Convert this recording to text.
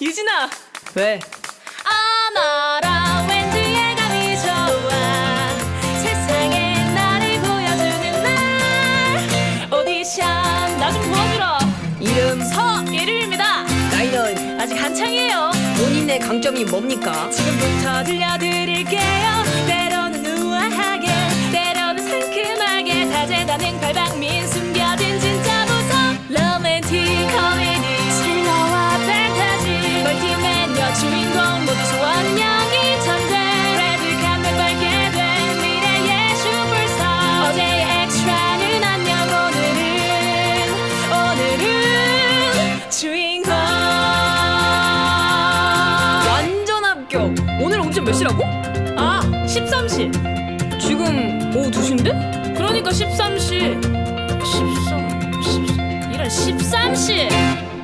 유진아. 왜? 아마라 왠지 예감이 좋아. 세상에 나를 보여주는 날. 오디션 나좀 도와주라. 이름, 서예림입니다. 나이는, 아직 한창이에요. 본인의 강점이 뭡니까? 지금부터 들려드릴게요. 때로는 우아하게 때로는 상큼하게 다재다능 발방민 합격! 오늘 오디션 몇 시라고? 아, 13시. 지금 오후 2시인데? 그러니까 13시. 13, 13, 이런 13시.